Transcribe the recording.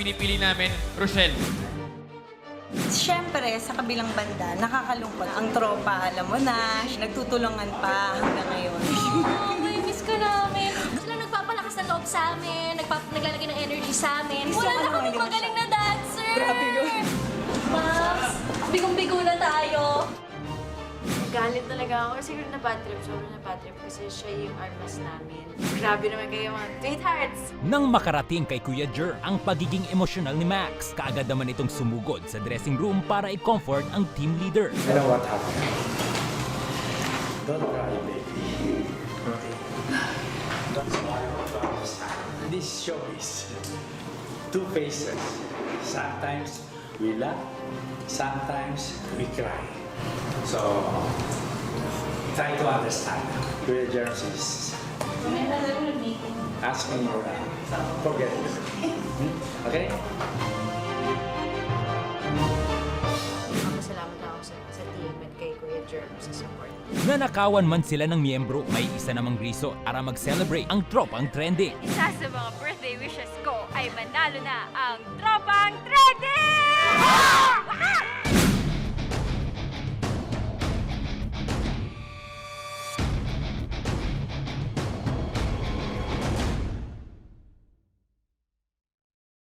pinipili namin, Rochelle. Siyempre, sa kabilang banda, nakakalungkot. Ang tropa, alam mo na, nagtutulungan pa hanggang ngayon. Oh, may miss ka namin. Sila nagpapalakas ng loob sa amin, nagpap naglalagay ng energy sa amin. Wala na Galit talaga ako kasi na bad trip. Sobrang na bad trip kasi siya yung armas namin. Grabe naman kayo mga sweethearts! Nang makarating kay Kuya Jer ang pagiging emosyonal ni Max, kaagad naman itong sumugod sa dressing room para i-comfort ang team leader. You know what happened? Don't cry, baby. Okay? That's why I want to understand. This show is two faces. Sometimes we laugh, sometimes we cry. So, try to understand. Kuya Jerms is asking you to forget it. Hmm? Okay? Lang ako sa, sa team at kay Kuya Jerm sa support. Nanakawan man sila ng miyembro, may isa namang riso para mag-celebrate ang tropang trending. Isa sa mga birthday wishes ko ay manalo na ang Tropang Trending!